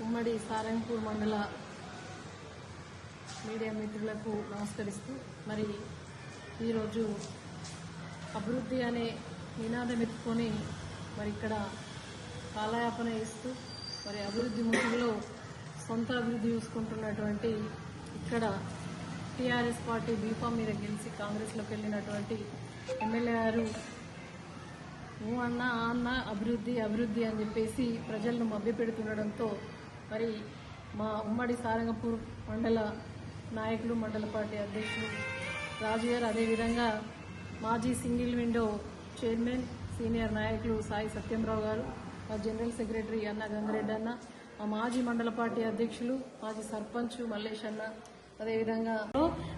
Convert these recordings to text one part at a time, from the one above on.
ఉమ్మడి సారంగపూర్ మండల మీడియా మిత్రులకు నమస్కరిస్తూ మరి ఈరోజు అభివృద్ధి అనే నినాదం ఎత్తుకొని మరి ఇక్కడ కాలయాపన ఇస్తూ మరి అభివృద్ధి ముసుగులో సొంత అభివృద్ధి చూసుకుంటున్నటువంటి ఇక్కడ టీఆర్ఎస్ పార్టీ బీఫామ్ మీద గెలిచి కాంగ్రెస్లోకి వెళ్ళినటువంటి ఎమ్మెల్యే గారు అన్న ఆ అన్న అభివృద్ధి అభివృద్ధి అని చెప్పేసి ప్రజలను మభ్యపెడుతుండడంతో మరి మా ఉమ్మడి సారంగపూర్ మండల నాయకులు మండల పార్టీ అధ్యక్షులు రాజు గారు అదేవిధంగా మాజీ సింగిల్ విండో చైర్మన్ సీనియర్ నాయకులు సాయి సత్యంరావు గారు మా జనరల్ సెక్రటరీ అన్న గంగరెడ్డి అన్న మా మాజీ మండల పార్టీ అధ్యక్షులు మాజీ సర్పంచ్ మల్లేష్ అన్న అదేవిధంగా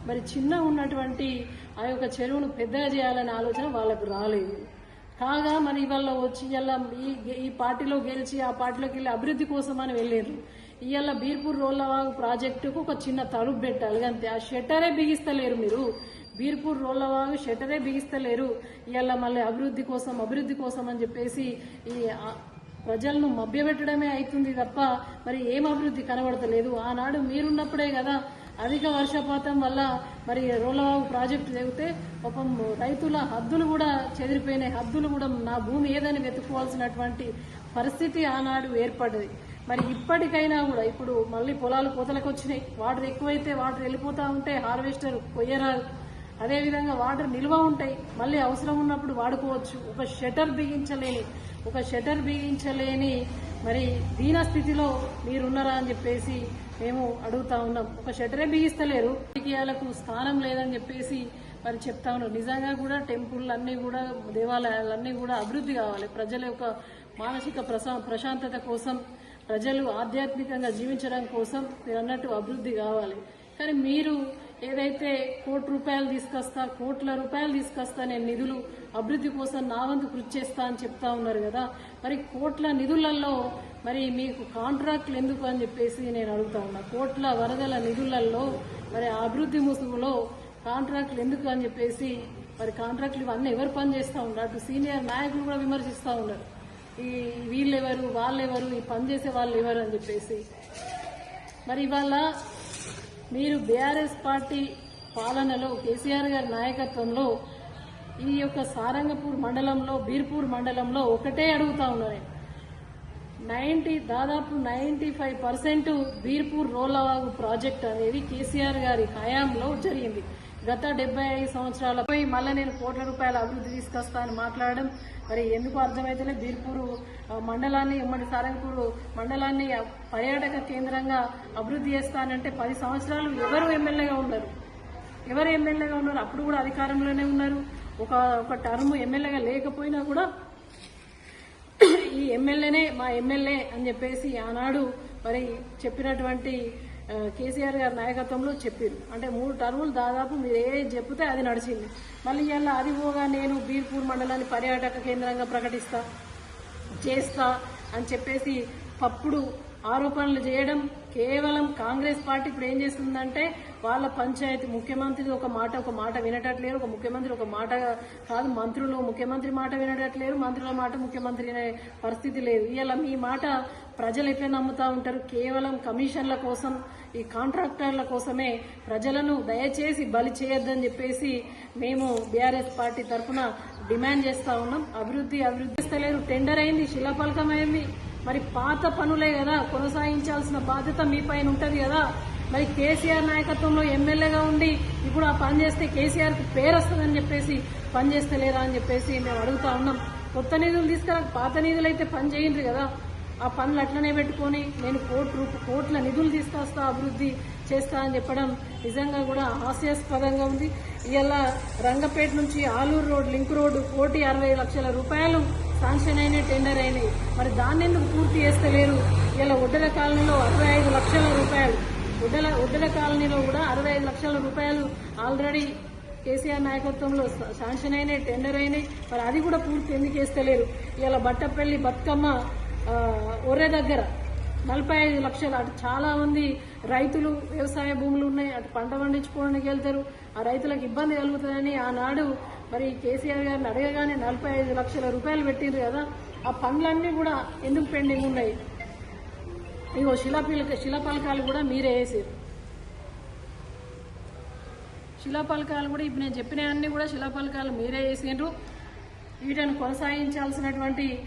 మరి చిన్న ఉన్నటువంటి ఆ యొక్క చెరువును పెద్దగా చేయాలనే ఆలోచన వాళ్ళకు రాలేదు. కాగా మరి ఇవాళ వచ్చి ఇవాళ ఈ ఈ పార్టీలో గెలిచి ఆ పార్టీలోకి వెళ్ళి అభివృద్ధి కోసం అని వెళ్ళారు ఇవాళ బీర్పూర్ రోల్లవాగు ప్రాజెక్టుకు ఒక చిన్న తలుపు పెట్టాలి అంతే ఆ షట్టరే బిగిస్తలేరు మీరు. బీర్పూర్ రోల్లవాగు షట్టరే బిగిస్తలేరు. ఇవాళ మళ్ళీ అభివృద్ధి కోసం అభివృద్ధి కోసం అని చెప్పేసి ఈ ప్రజలను మభ్యపెట్టడమే అవుతుంది తప్ప మరి ఏం అభివృద్ధి కనబడతలేదు. ఆనాడు మీరున్నప్పుడే కదా అధిక వర్షపాతం వల్ల మరి రోలవాగు ప్రాజెక్టు తెగితే పాపం రైతుల హద్దులు కూడా చెదిరిపోయినాయి. హద్దులు కూడా నా భూమి ఏదని వెతుక్కోవాల్సినటువంటి పరిస్థితి ఆనాడు ఏర్పడ్డది. మరి ఇప్పటికైనా కూడా ఇప్పుడు మళ్ళీ పొలాలు కోతలకు వచ్చినాయి. వాటర్ ఎక్కువైతే వాటర్ వెళ్ళిపోతా ఉంటే హార్వెస్టర్ కొయ్యరాదు. అదేవిధంగా వాటర్ నిల్వ ఉంటాయి. మళ్ళీ అవసరం ఉన్నప్పుడు వాడుకోవచ్చు. ఒక షటర్ బిగించలేని ఒక షటర్ బిగించలేని మరి దీన స్థితిలో మీరున్నారా అని చెప్పేసి మేము అడుగుతా ఉన్నాం. ఒక షటరే బిగిస్తలేరు. రాజకీయాలకు స్థానం లేదని చెప్పేసి మరి చెప్తా ఉన్నారు. నిజంగా కూడా టెంపుల్ అన్నీ కూడా దేవాలయాలన్నీ కూడా అభివృద్ధి కావాలి. ప్రజల యొక్క మానసిక ప్రశాంతత కోసం ప్రజలు ఆధ్యాత్మికంగా జీవించడం కోసం మీరు అన్నట్టు అభివృద్ధి కావాలి. కానీ మీరు ఏదైతే కోటి రూపాయలు తీసుకొస్తా కోట్ల రూపాయలు తీసుకొస్తా నేను నిధులు అభివృద్ధి కోసం నా వంతు కృషి చేస్తా అని చెప్తా ఉన్నారు కదా మరి కోట్ల నిధులలో మరి మీకు కాంట్రాక్ట్లు ఎందుకు అని చెప్పేసి నేను అడుగుతా ఉన్నా. కోట్ల వరదల నిధులలో మరి అభివృద్ధి ముసుగులో కాంట్రాక్ట్లు ఎందుకు అని చెప్పేసి మరి కాంట్రాక్ట్లు ఇవన్నీ ఎవరు పని చేస్తూ ఉన్నారు? అటు సీనియర్ నాయకులు కూడా విమర్శిస్తూ ఉన్నారు. ఈ వీళ్ళెవరు వాళ్ళెవరు ఈ పని చేసే వాళ్ళు ఎవరు అని చెప్పేసి. మరి ఇవాళ మీరు బీఆర్ఎస్ పార్టీ పాలనలో కేసీఆర్ గారి నాయకత్వంలో ఈ యొక్క సారంగపూర్ మండలంలో బీర్పూర్ మండలంలో ఒకటే అడుగుతా ఉన్నారు. నైంటీ దాదాపు ninety five percent Birpur Rolavagu project అనేది కేసీఆర్ గారి హయాంలో జరిగింది. గత డెబ్బై ఐదు సంవత్సరాలపై మళ్ళీ నేను కోట్ల రూపాయల అభివృద్ధి తీసుకొస్తా అని మాట్లాడడం మరి ఎందుకు అర్థమైతేనే బీర్పూరు మండలాన్ని ఉమ్మడి సారంగపూర్ మండలాన్ని పర్యాటక కేంద్రంగా అభివృద్ధి చేస్తానంటే పది సంవత్సరాలు ఎవరు ఎమ్మెల్యేగా ఉన్నారు ఎవరు ఎమ్మెల్యేగా ఉన్నారు? అప్పుడు కూడా అధికారంలోనే ఉన్నారు. ఒక ఒక టర్మ్ ఎమ్మెల్యేగా లేకపోయినా కూడా ఈ ఎమ్మెల్యేనే మా ఎమ్మెల్యే అని చెప్పేసి ఆనాడు మరి చెప్పినటువంటి కేసీఆర్ గారి నాయకత్వంలో చెప్పారు. అంటే మూడు టర్ములు దాదాపు మీరు ఏ చెప్తే అది నడిచింది. మళ్ళీ ఇలా అది పోగా నేను బీర్పూర్ మండలాన్ని పర్యాటక కేంద్రంగా ప్రకటిస్తా చేస్తా అని చెప్పేసి పప్పుడు ఆరోపణలు చేయడం కేవలం కాంగ్రెస్ పార్టీ ఇప్పుడు ఏం చేస్తుందంటే వాళ్ళ పంచాయతీ ముఖ్యమంత్రి ఒక మాట ఒక మాట వినటట్లేరు ఒక ముఖ్యమంత్రి ఒక మాట కాదు మంత్రులు ముఖ్యమంత్రి మాట వినటట్లేరు మంత్రుల మాట ముఖ్యమంత్రి వినే పరిస్థితి లేదు. ఇలా మీ మాట ప్రజలు ఎట్లా నమ్ముతా ఉంటారు? కేవలం కమిషన్ల కోసం ఈ కాంట్రాక్టర్ల కోసమే ప్రజలను దయచేసి బలి చేయొద్దని చెప్పేసి మేము బీఆర్ఎస్ పార్టీ తరఫున డిమాండ్ చేస్తా ఉన్నాం. అభివృద్ధి అభివృద్ధి చేస్తలేరు. టెండర్ అయింది శిలాఫలకం అయింది. మరి పాత పనులే కదా కొనసాగించాల్సిన బాధ్యత మీ పైన ఉంటది కదా. మరి కేసీఆర్ నాయకత్వంలో ఎమ్మెల్యేగా ఉండి ఇప్పుడు ఆ పని చేస్తే కేసీఆర్కు పేరు వస్తుందని చెప్పేసి పని చేస్తలేరా అని చెప్పేసి మేము అడుగుతా ఉన్నాం. కొత్త నిధులు తీసుకురా పాత నిధులు అయితే పని చేయండి కదా. ఆ పనులు అట్లనే పెట్టుకొని నేను కోటి రూప కోట్ల నిధులు తీసుకొస్తా అభివృద్ధి చేస్తా అని చెప్పడం నిజంగా కూడా హాస్యాస్పదంగా ఉంది. ఇలా రంగపేట నుంచి ఆలూరు రోడ్ లింక్ రోడ్డు కోటి అరవై లక్షల రూపాయలు శాంక్షన్ అయిన టెండర్ అయినాయి. మరి దాన్ని ఎందుకు పూర్తి చేస్తలేరు? ఇలా ఉడ్డల కాలనీలో అరవై ఐదు లక్షల రూపాయలు. ఉడ్డల ఉడ్డల కాలనీలో కూడా అరవై ఐదు లక్షల రూపాయలు ఆల్రెడీ కేసీఆర్ నాయకత్వంలో శాంక్షన్ అయినాయి టెండర్ అయినాయి. మరి అది కూడా పూర్తి ఎందుకు వేస్తలేరు ఇలా బట్టపల్లి బతుకమ్మ ఒరే దగ్గర. నలభై ఐదు లక్షలు. అటు చాలా మంది రైతులు వ్యవసాయ భూములు ఉన్నాయి. అటు పంట పండించుకోవడానికి వెళ్తారు. ఆ రైతులకు ఇబ్బంది కలుగుతుందని ఆనాడు మరి కేసీఆర్ గారిని అడగగానే నలభై ఐదు లక్షల రూపాయలు పెట్టిండ్రు కదా. ఆ పనులన్నీ కూడా ఎందుకు పెండింగ్ ఉన్నాయి? ఇగో శిలాపిలక శిలాపలకాలు కూడా మీరే వేసారు. శిలాపలకాలు కూడా ఇప్పుడు నేను చెప్పినవన్నీ కూడా శిలాపలకాలు మీరే వేసిండ్రు. వీటిని కొనసాగించాల్సినటువంటి